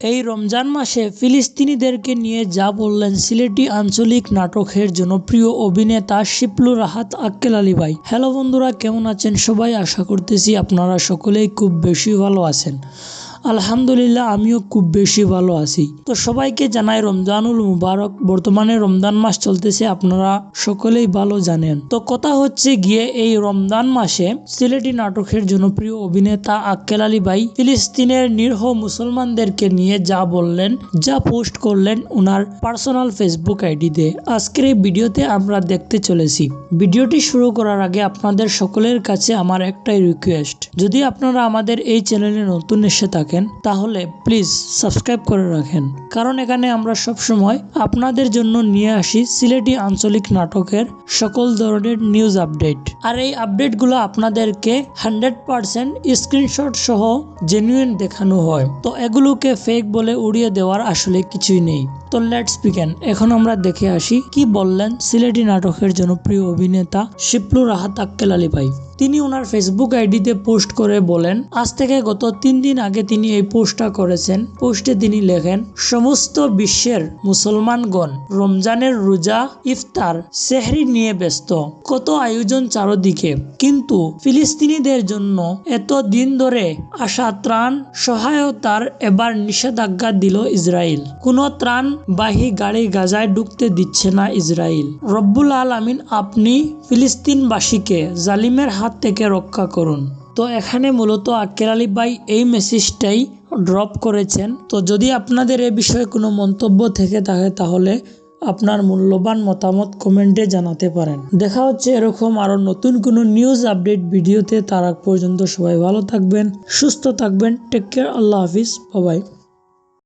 এই রমজান মাসে ফিলিস্তিনিদেরকে নিয়ে যা বললেন সিলেটি আঞ্চলিক নাটকের জনপ্রিয় অভিনেতা শিপলু রাহাত আক্কেল আলী ভাই। হ্যালো বন্ধুরা, কেমন আছেন সবাই? আশা করতেছি আপনারা সকলেই খুব বেশি ভালো আছেন। আলহামদুলিল্লাহ, আমিও খুব বেশি ভালো আছি। তো সবাইকে জানাই রমজানুল মুবারক। বর্তমানে রমজান মাস চলতেছে, আপনারা সকলেই ভালো জানেন। তো কথা হচ্ছে গিয়ে, এই রমজান মাসে সিলেটি নাটকের জনপ্রিয় অভিনেতা আক্কেল আলী ভাই ফিলিস্তিনের নিরহ মুসলমানদেরকে নিয়ে যা বললেন, যা পোস্ট করলেন ওনার পার্সোনাল ফেসবুক আইডিতে। আজকের এই ভিডিওতে আমরা দেখতে চলেছি। ভিডিওটি শুরু করার আগে আপনাদের সকলের কাছে আমার একটাই রিকোয়েস্ট যদি আপনারা আমাদের এই চ্যানেলে নতুন এসে থাকেন তাহলে প্লিজ সাবস্ক্রাইব করে রাখেন। কারণ এখানে আমরা সব সময় আপনাদের জন্য নিয়ে আসি সিলেটি আঞ্চলিক নাটকের সকল ধরনের নিউজ আপডেট আর এই আপডেটগুলো আপনাদেরকে হান্ড্রেড পার্সেন্ট স্ক্রিনশট সহ জেনুইন দেখানো হয়। তো এগুলোকে ফেক বলে উড়িয়ে দেওয়ার আসলে কিছুই নেই। তো লেটস বিগেন এখন আমরা দেখে আসি কি বললেন সিলেটি নাটকের জনপ্রিয় অভিনেতা শিপলু রাহাত আক্কেল আলী ভাই। তিনি ওনার ফেসবুক আইডিতে পোস্ট করে বলেন, আজ থেকে গত তিন দিন আগে তিনি এই পোস্টটা করেছেন। পোস্টে তিনি লেখেন, সমস্ত বিশ্বের মুসলমানগণ রমজানের রোজা, ইফতার, সেহরি নিয়ে ব্যস্ত। কত আয়োজন চারদিকে। কিন্তু ফিলিস্তিনিদের জন্য এত দিন ধরে আসা ত্রাণ সহায়তার এবার নিষেধাজ্ঞা দিল ইসরায়েল। কোনো ত্রাণ বাহী গাড়ি গাজায় ঢুকতে দিচ্ছে না ইসরায়েল। রব্বুল আলামিন আপনি ফিলিস্তিনবাসীকে জালিমের হাত থেকে রক্ষা করুন। তো এখানে মূলত আক্কের আলী ভাই এই মেসেজটাই ড্রপ করেছেন। তো যদি আপনাদের এ বিষয়ে কোনো মন্তব্য থেকে থাকে, তাহলে আপনার মূল্যবান মতামত কমেন্টে জানাতে পারেন। দেখা হচ্ছে এরকম আরও নতুন কোনো নিউজ আপডেট ভিডিওতে তার পর্যন্ত সবাই ভালো থাকবেন, সুস্থ থাকবেন। টেক কেয়ার আল্লাহ হাফিজ। বাবাই